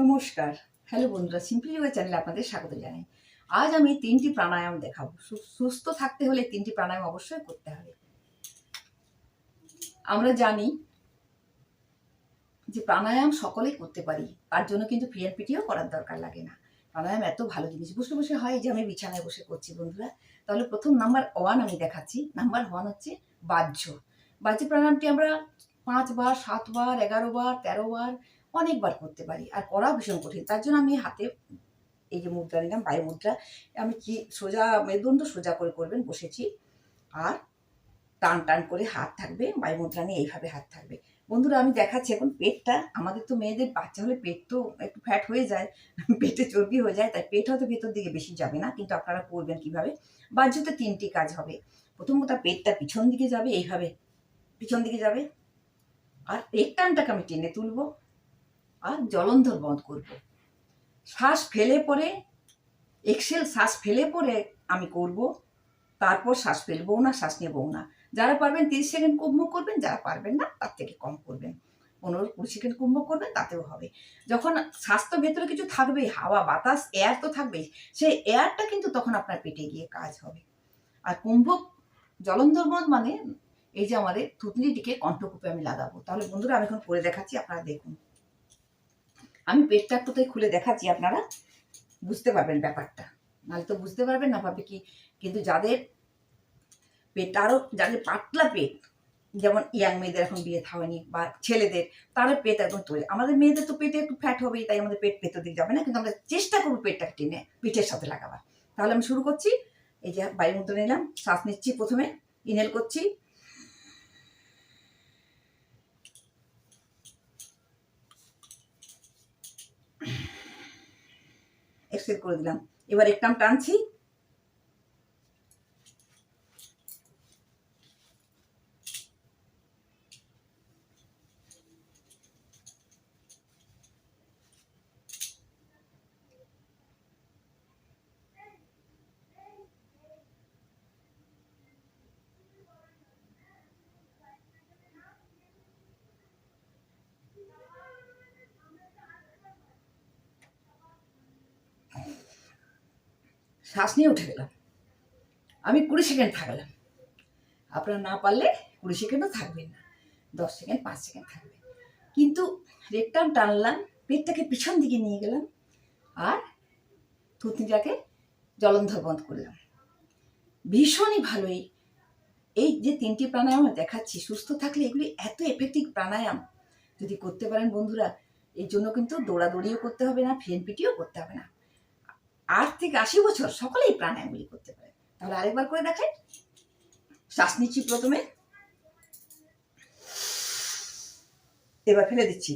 নমস্কার। হ্যালো বন্ধুরা সিম্পলি যোগা চ্যানেলে আপনাদের স্বাগত জানাই। আজ আমি তিনটি প্রাণায়াম দেখাবো। সুস্থ থাকতে হলে তিনটি প্রাণায়াম অবশ্যই করতে হবে। আমরা জানি যে প্রাণায়াম সকলেই করতে পারি, তার জন্য কিন্তু পিএনপিটিও করার দরকার লাগে না। প্রাণায়াম এত ভালো জিনিস। বসে বসে হয় যে আমি বিছানায় বসে করছি বন্ধুরা। তাহলে প্রথম নাম্বার ওয়ান আমি দেখাচ্ছি। নাম্বার ওয়ান হচ্ছে বাহ্য। বাহ্য প্রাণায়ামটি আমরা পাঁচবার, সাতবার এগারো বার তেরো বার অনেকবার করতে পারি, আর করা ভীষণ কঠিন। তার জন্য আমি হাতে এই যে মুদ্রা নিলাম বায়ু মুদ্রা, আমি কি সোজা মেরুদণ্ড সোজা করে করবেন, বসেছি। আর টান টান করে হাত থাকবে বায়ু মুদ্রা নিয়ে এইভাবে হাত থাকবে। বন্ধুরা, আমি দেখাচ্ছি এখন পেটটা। আমাদের তো মেয়েদের বাচ্চা হলে পেট তো একটু ফ্যাট হয়ে যায়, পেটে চর্বি হয়ে যায়, তাই পেট হয়তো ভেতর দিকে বেশি যাবে না, কিন্তু আপনারা করবেন কীভাবে? বাহ্যতে তিনটি কাজ হবে। প্রথম কথা পেটটা পিছন দিকে যাবে, এইভাবে পিছন দিকে যাবে। আর পেট টানটাকে আমি টেনে তুলবো। আর জলন্ধর বন্ধ করব। শ্বাস ফেলে পরে এক্সেল শ্বাস ফেলে পরে আমি করব। তারপর শ্বাস ফেলব না, শ্বাস নেব না। যারা পারবেন তিরিশ সেকেন্ড কুম্ভ করবেন, যারা পারবেন না, তার থেকে কম করবেন। পনেরো কুড়ি সেকেন্ড কুম্ভ করবেন, তাতেও হবে। যখন তো ভেতরে কিছু থাকবেই, হাওয়া, বাতাস এয়ার তো থাকবেই, সেই এয়ারটা কিন্তু তখন আপনার পেটে গিয়ে কাজ হবে। আর কুম্ভ, জলন্ধর বন্ধ মানে এই যে আমাদের থুতনিটিকে কণ্ঠকূপে আমি লাগাবো। তাহলে বন্ধুরা, আমি এখন করে দেখাচ্ছি, আপনারা দেখুন। আমি পেটটা একটু তাই খুলে দেখাচ্ছি আপনারা। বুঝতে পারবেন ব্যাপারটা। নাহলে তো বুঝতে পারবেন না ভাবে কি, কিন্তু যাদের পেট আরও যাদের পাতলা পেট, যেমন ইয়াং মেয়েদের এখন বিয়ে থাকেনি বা ছেলেদের, তারা পেট একদম তৈরি। আমাদের মেয়েদের তো পেটে একটু ফ্যাট হবেই, তাই আমাদের পেট ভেতর দিকে যাবে না, কিন্তু আমরা চেষ্টা করব পেটটাকে টেনে পিঠের সাথে লাগাবার। তাহলে আমি শুরু করছি। এই যে বায়ু মুদ্রা নিলাম, শ্বাস নিচ্ছি প্রথমে ইনহেল করছি। এক্সেল করে দিলাম। এবার একটাম টানছি শ্বাস নিয়ে উঠে গেলাম। আমি কুড়ি সেকেন্ড থাকলাম। আপনারা না পারলে কুড়ি সেকেন্ডও থাকবেন না, দশ সেকেন্ড, পাঁচ সেকেন্ড থাকবে। কিন্তু রেকটাম টানলাম, পেটটাকে পিছন দিকে নিয়ে গেলাম আর থুতনিটাকে জলন্ধর বন্ধ করলাম। ভীষণই ভালোই। এই যে তিনটি প্রাণায়াম দেখাচ্ছি, সুস্থ থাকলে এগুলি এত এফেক্টিভ প্রাণায়াম। যদি করতে পারেন বন্ধুরা এই জন্য কিন্তু দৌড়াদৌড়িও করতে হবে না, ফিএনপিটিও করতে হবে না। আট থেকে আশি বছর সকলেই প্রাণায়ামগুলি করতে পারে। তাহলে আরেকবার করে দেখাই। শ্বাস নিচ্ছি প্রথমে। এবার ফেলে দিচ্ছি।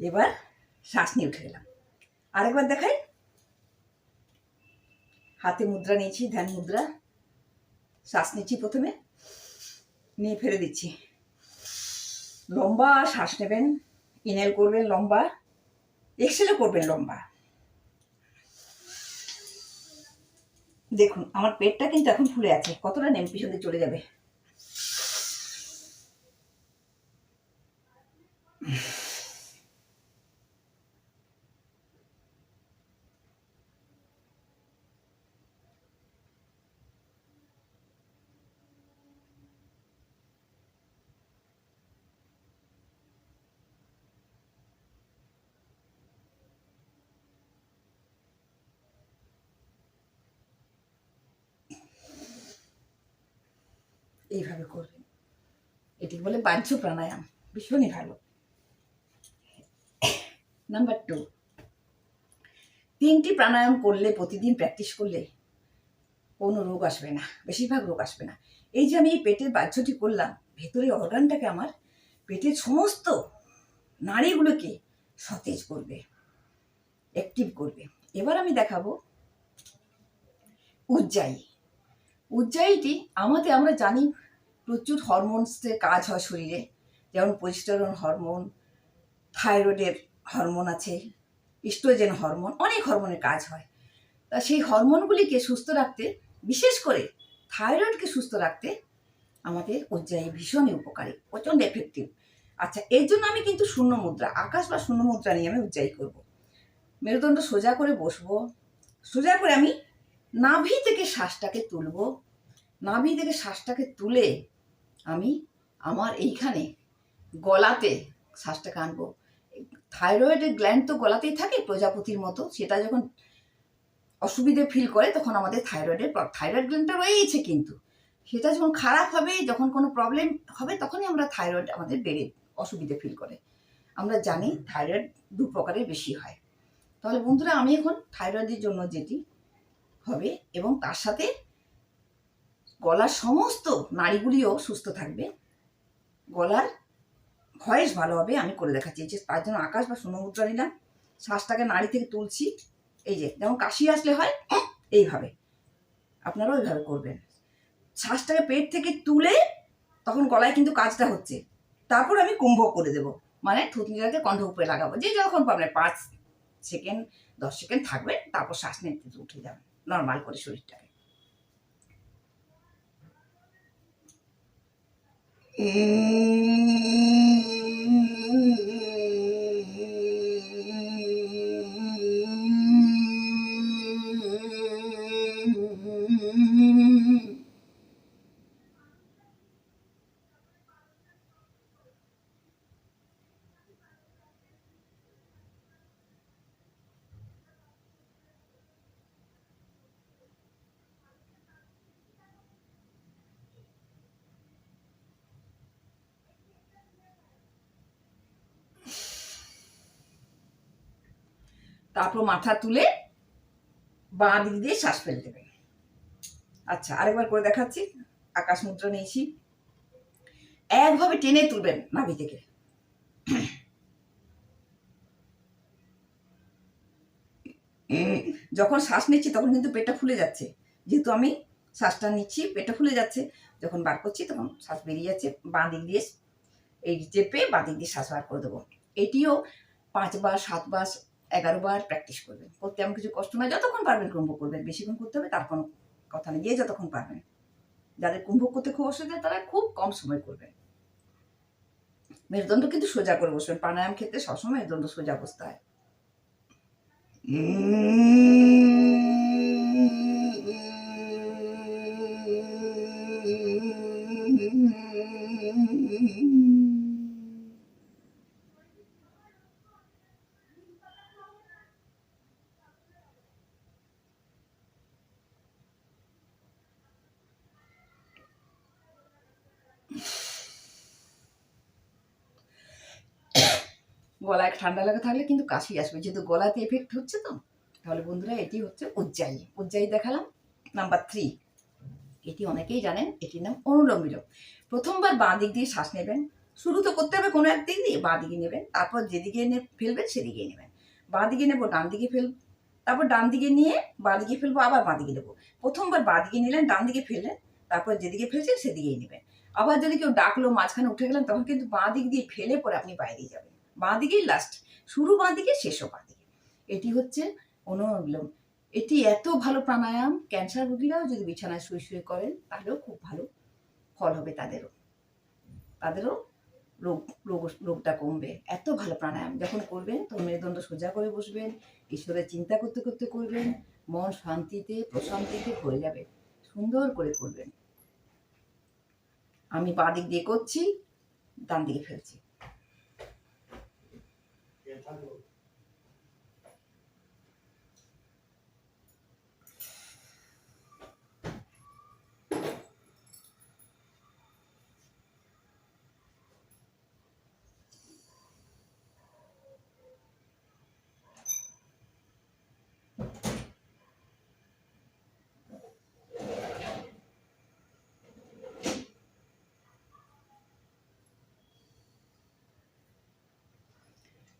এবার শ্বাস নিয়ে উঠে গেলাম। আরেকবার দেখাই। হাতে মুদ্রা নিয়েছি, ধ্যান মুদ্রা। শ্বাস নিচ্ছি প্রথমে। নিয়ে ফেলে দিচ্ছি। লম্বা শ্বাস নেবেন। ইনহেল করবেন লম্বা। এক্সেলও করবেন লম্বা। দেখুন, আমার পেটটা কিন্তু এখন ফুলে আছে। কতটা নেম পিছনে চলে যাবে। এইভাবে করবেন এটি বলে বাহ্য প্রাণায়াম ভীষণই ভালো। নাম্বার টু তিনটি প্রাণায়াম করলে, প্রতিদিন প্র্যাকটিস করলে কোনো রোগ আসবে না, বেশিরভাগ রোগ আসবে না। এই যে আমি এই পেটের বাহ্যটি করলাম ভেতরে অর্গানটাকে আমার পেটের সমস্ত নাড়িগুলোকে সতেজ করবে অ্যাক্টিভ করবে। এবার আমি দেখাবো উজ্জায়ী। উজ্জায়ীটি আমাদের, আমরা জানি প্রচুর হরমোনসের কাজ হয় শরীরে। যেমন পরিস্টারন হরমোন থাইরয়েডের হরমোন আছে ইস্ট্রোজেন হরমোন অনেক হরমোনের কাজ হয়। তা সেই হরমোনগুলিকে সুস্থ রাখতে, বিশেষ করে থাইরয়েডকে সুস্থ রাখতে আমাদের উজ্জায়ী ভীষণই উপকারী, প্রচণ্ড এফেক্টিভ আচ্ছা এর জন্য আমি কিন্তু শূন্য মুদ্রা, আকাশ বা শূন্য মুদ্রা নিয়ে আমি উজ্জায়ী করব। মেরুদণ্ড সোজা করে বসবো, সোজা করে আমি নাভি থেকে শ্বাসটাকে তুলবো। নাভি থেকে শ্বাসটাকে তুলে আমি আমার এইখানে গলাতে শ্বাসটাকে আনব। থাইরয়েডের গ্ল্যান্ড তো গলাতেই থাকে প্রজাপতির মতো। সেটা যখন অসুবিধে ফিল করে তখন আমাদের থাইরয়েডের থাইরয়েড গ্ল্যান্ডটা রয়েইছে কিন্তু। সেটা যখন খারাপ হবে, যখন কোনো প্রবলেম হবে, তখনই আমরা থাইরয়েড আমাদের বেড়ে অসুবিধে ফিল করে। আমরা জানি থাইরয়েড দু প্রকারের বেশি হয়। তাহলে বন্ধুরা, আমি এখন থাইরয়েডের জন্য যেটি হবে এবং তার সাথে গলার সমস্ত নাড়িগুলিও সুস্থ থাকবে। গলার ভয়েস ভালো হবে, আমি করে দেখাচ্ছি। এই যে তার জন্য আকাশ বা শূন্যমুদ্রা নিলাম, শ্বাসটাকে নাড়ি থেকে তুলছি। এই যে, যেমন কাশি আসলে হয়, এইভাবে। আপনারাও ওইভাবে করবেন। শ্বাসটাকে পেট থেকে তুলে তখন গলায় কিন্তু কাজটা হচ্ছে। তারপর আমি কুম্ভ করে দেব। মানে থুতনিটাকে কণ্ঠ উপরে লাগাবো। যে যখন পাবেন পাঁচ সেকেন্ড, দশ সেকেন্ড থাকবে, তারপর শ্বাস নিতে উঠে যাবেন নর্মাল করে শরীরটাকে। তারপর মাথা তুলে বাঁ দিক দিয়ে শ্বাস ফেলে দেবেন আচ্ছা আরেকবার করে দেখাচ্ছি। আকাশ মুদ্রা নিয়েছি। একভাবে টেনে তুলবেন নাভি থেকে। যখন শ্বাস নিচ্ছি তখন কিন্তু পেটটা ফুলে যাচ্ছে। যেহেতু আমি শ্বাসটা নিচ্ছি, পেটটা ফুলে যাচ্ছে। যখন বার করছি তখন শ্বাস বেরিয়ে যাচ্ছে, বাঁ দিক দিয়ে এই চেপে বাঁ দিক দিয়ে শ্বাস বার করে দেবো। এটিও পাঁচবার, সাতবার এগারো বার প্র্যাকটিস করবেন। করতে এমন কিছু কষ্ট নয়, যতক্ষণ পারবেন কুম্ভ করবেন। বেশিক্ষণ করতে হবে তার কোনো কথা নেই, যে যতক্ষণ পারবেন। যাদের কুম্ভ করতে খুব অসুবিধা তারা খুব কম সময় করবেন। মেরুদণ্ড কিন্তু সোজা করে বসবেন। প্রাণায়াম ক্ষেত্রে সবসময় মেরুদণ্ড সোজা বসতে হয়। গলায় ঠান্ডা লাগা থাকলে কিন্তু কাশি আসবে। যেহেতু গলাতে এফেক্ট হচ্ছে তো, তাহলে বন্ধুরা এটি হচ্ছে উজ্জায়ী উজ্জায়ী দেখালাম নাম্বার থ্রি এটি অনেকেই জানেন, এটির নাম অনুলোম বিলোম প্রথমবার বাঁ দিক দিয়ে শ্বাস নেবেন। শুরু তো করতে হবে কোনো একদিক দিয়ে বাঁ দিকে নেবেন, তারপর যেদিকে এনে ফেলবেন সেদিকেই নেবেন। বাঁ দিকে নেব, ডান দিকে ফেল তারপর ডান দিকে নিয়ে বাঁ দিকে ফেলব, আবার বাঁ দিকে নেব। প্রথমবার বাঁ দিকে নিলেন, ডান দিকে ফেললেন, তারপর যেদিকে ফেলছেন সেদিকেই নেবেন। আবার যদি কেউ ডাকলো, মাঝখানে উঠে গেলেন, তখন কিন্তু বাঁ দিক দিয়ে ফেলে পরে আপনি বাইরে যাবেন। বাঁ দিকেই লাস্ট শুরু বাঁ দিকে শেষও বাঁ দিকে এটি হচ্ছে অনুলোম এটি এত ভালো প্রাণায়াম ক্যান্সার রোগীরাও যদি বিছানায় শুয়ে শুয়ে করেন, তাহলেও খুব ভালো ফল হবে তাদেরও। তাদেরও রোগ রোগ, রোগটা কমবে। এত ভালো প্রাণায়াম যখন করবেন তখন মেরুদণ্ড সোজা করে বসবেন, ঈশ্বরের চিন্তা করতে করতে করবেন, মন শান্তিতে, প্রশান্তিতে ভরে যাবে। সুন্দর করে করবেন। আমি বাঁ দিক দিয়ে করছি, ডান দিকে ফেলছি। algo.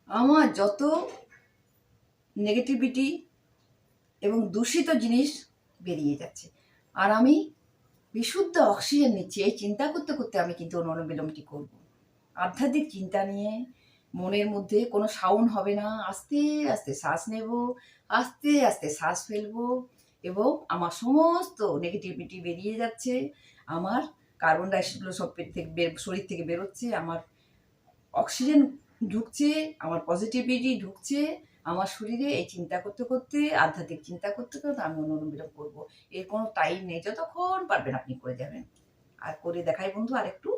আমার যত নেগেটিভিটি এবং দূষিত জিনিস বেরিয়ে যাচ্ছে। আর আমি বিশুদ্ধ অক্সিজেন নিচ্ছি, এই চিন্তা করতে করতে আমি কিন্তু অনুলোম বিলোমটি করব। আধ্যাত্মিক চিন্তা নিয়ে মনের মধ্যে কোনো সাউন্ড হবে না, আস্তে আস্তে শ্বাস নেব, আস্তে আস্তে শ্বাস ফেলব এবং আমার সমস্ত নেগেটিভিটি বেরিয়ে যাচ্ছে। আমার কার্বন ডাইঅক্সাইডগুলো সব থেকে শরীর থেকে বেরোচ্ছে, আমার অক্সিজেন ঢুকছে, আমার পজিটিভিটি ঢুকছে, আমার শরীরে এই চিন্তা করতে করতে, আধ্যাত্মিক চিন্তা করতে করতে আমি বিরোধ করব। এর কোনো টাইম নেই, যতক্ষণ পারবেন আপনি করে যাবেন। আর করে দেখাই বন্ধু আর একটু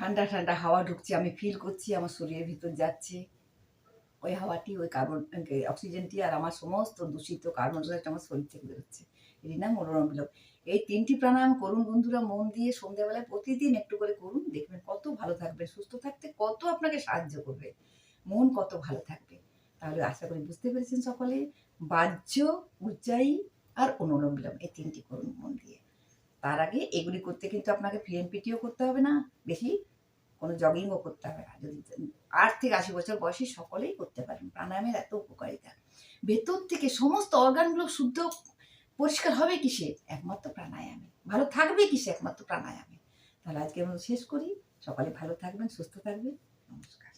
ঠান্ডা ঠান্ডা হাওয়া ঢুকছে, আমি ফিল করছি, আমার শরীরের ভিতর যাচ্ছে। ওই হাওয়াটি, ওই কার্বন অক্সিজেনটি আর আমার সমস্ত দূষিত কার্বন ডাইঅক্সাইড আমার শরীর থেকে বেরোচ্ছে এরই নাম মনোরম বিলোপ। এই তিনটি প্রাণায়াম করুন বন্ধুরা, মন দিয়ে সন্ধ্যাবেলায় প্রতিদিন একটু করে করুন, দেখবেন কত ভালো থাকবে, সুস্থ থাকতে কত আপনাকে সাহায্য করবে, মন কত ভালো থাকবে। তাহলে আশা করি বুঝতে পেরেছেন সকলে। বাহ্য উজ্জায়ী আর অনুলোম বিলোম, এই তিনটি করুন মন দিয়ে। তার আগে এগুলি করতে কিন্তু আপনাকে পিএনপিটিও করতে হবে না, বেশি কোনো জগিংও করতে হবে না। যদি আট থেকে আশি বছর বয়সে সকলেই করতে পারেন, প্রাণায়ামের এত উপকারিতা। ভেতর থেকে সমস্ত অর্গানগুলো শুদ্ধ পরিষ্কার হবে কিসে? একমাত্র প্রাণায়ামে। ভালো থাকবে কিসে একমাত্র প্রাণায়ামে? তাহলে আজকে আমরা শেষ করি। সকালে ভালো থাকবেন, সুস্থ থাকবেন। নমস্কার।